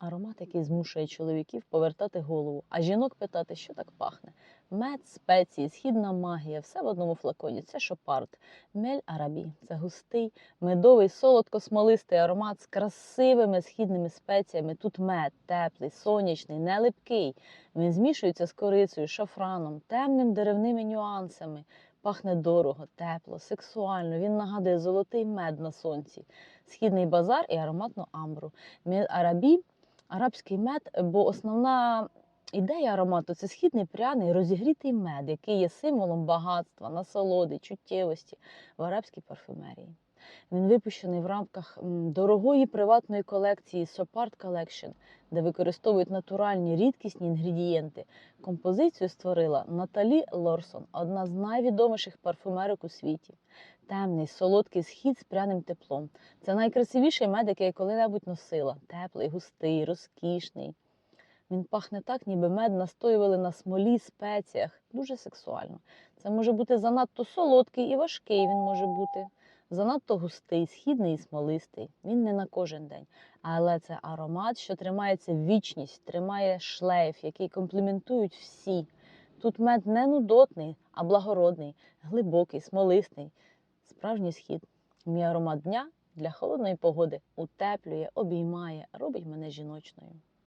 Аромат, який змушує чоловіків повертати голову, а жінок питати, що так пахне. Мед, спеції, східна магія, все в одному флаконі. Це шопард. Мель арабі це густий, медовий, солодко-смолистий аромат з красивими східними спеціями. Тут мед, теплий, сонячний, не липкий. Він змішується з корицею, шафраном, темним деревними нюансами. Пахне дорого, тепло, сексуально. Він нагадує золотий мед на сонці, східний базар і ароматну амбру. Мель арабі арабський мед, бо основна ідея аромату це східний пряний розігрітий мед, який є символом багатства, насолоди, чуттєвості в арабській парфюмерії. Він випущений в рамках дорогої приватної колекції Sopart Collection, де використовують натуральні рідкісні інгредієнти. Композицію створила Наталі Лорсон, одна з найвідоміших парфюмерок у світі. Темний, солодкий схід з пряним теплом. Це найкрасивіший мед, який я коли-небудь носила. Теплий, густий, розкішний. Він пахне так, ніби мед настоювали на смолі, спеціях. Дуже сексуально. Це може бути занадто солодкий і важкий він може бути. Занадто густий, східний і смолистий. Він не на кожен день. Але це аромат, що тримається вічність, тримає шлейф, який компліментують всі. Тут мед не нудотний, а благородний, глибокий, смолистий. Справжній схід. Мій аромат дня для холодної погоди утеплює, обіймає, робить мене жіночною.